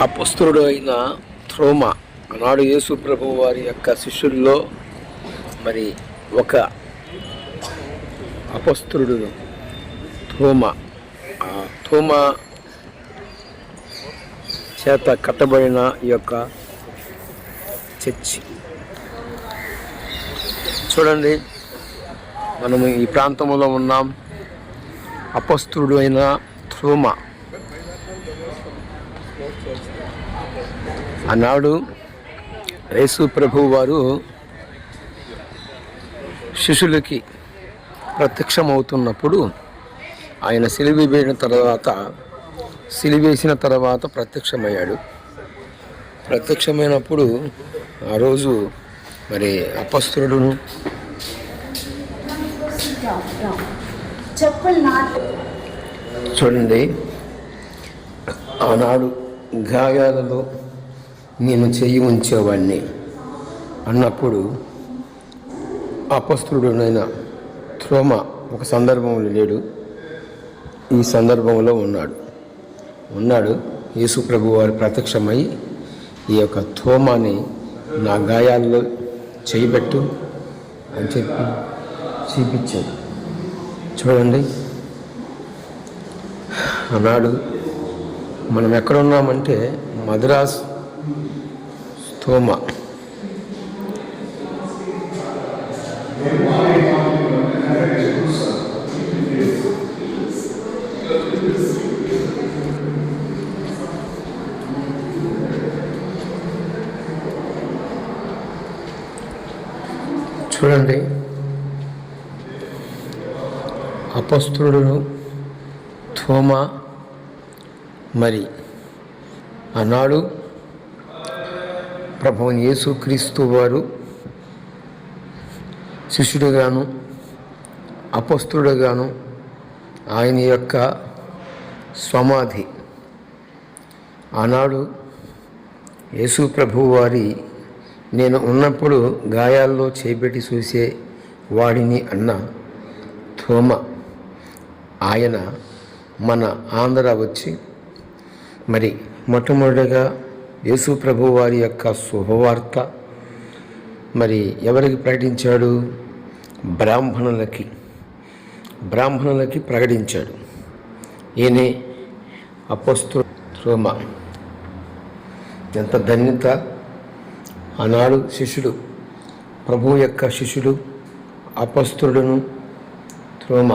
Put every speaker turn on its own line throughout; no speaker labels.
అపస్తుడు అయిన థ్రోమ ఆనాడు యేసు ప్రభు వారి యొక్క శిష్యుల్లో మరి ఒక అపస్తుడు థోమ ఆ థోమ చేత కట్టబడిన ఈ యొక్క చర్చి. చూడండి మనము ఈ ప్రాంతంలో ఉన్నాం. అపస్తుడు అయిన థ్రోమ ఆనాడు యేసు ప్రభు వారు శిష్యులకి ప్రత్యక్షమవుతున్నప్పుడు ఆయన సిలివి వేసిన తర్వాత సిలివేసిన తర్వాత ప్రత్యక్షమయ్యాడు. ప్రత్యక్షమైనప్పుడు ఆ రోజు మరి
నాటు
చూడండి. ఆనాడు గాయాలలో నేను చెయ్యి ఉంచేవాడిని అన్నప్పుడు అపస్తుడునైన త్రోమ ఒక సందర్భంలో లేడు. ఈ సందర్భంలో ఉన్నాడు. ఉన్నాడు. యేసు ప్రభు వారు ప్రత్యక్షమై ఈ యొక్క థోమాని నా గాయాల్లో చేయబెట్టు అని చెప్పి చూపించాడు. చూడండి. ఆనాడు మనం ఎక్కడున్నామంటే మద్రాస్ స్థూమ చూడండి. అపస్తుడును థోమా మరి ఆనాడు ప్రభువుని యేసుక్రీస్తు వారు శిష్యుడుగాను అపస్తుడుగాను ఆయన యొక్క సమాధి. ఆనాడు యేసు ప్రభు వారి నేను ఉన్నప్పుడు గాయాల్లో చేపెట్టి చూసే వాడిని అన్న థోమ ఆయన మన ఆంధ్ర వచ్చి మరి మొట్టమొదటిగా యేసు ప్రభు వారి యొక్క శుభవార్త. మరి ఎవరికి ప్రకటించాడు? బ్రాహ్మణులకి. బ్రాహ్మణులకి ప్రకటించాడు. ఈయనే అపస్తు థ్రోమ ఎంత ధన్యత. ఆనాడు శిష్యుడు ప్రభు యొక్క శిష్యుడు అపస్తుడును త్రోమ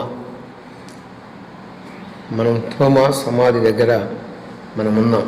మనం త్రోమ సమాధి దగ్గర మనం ఉన్నాం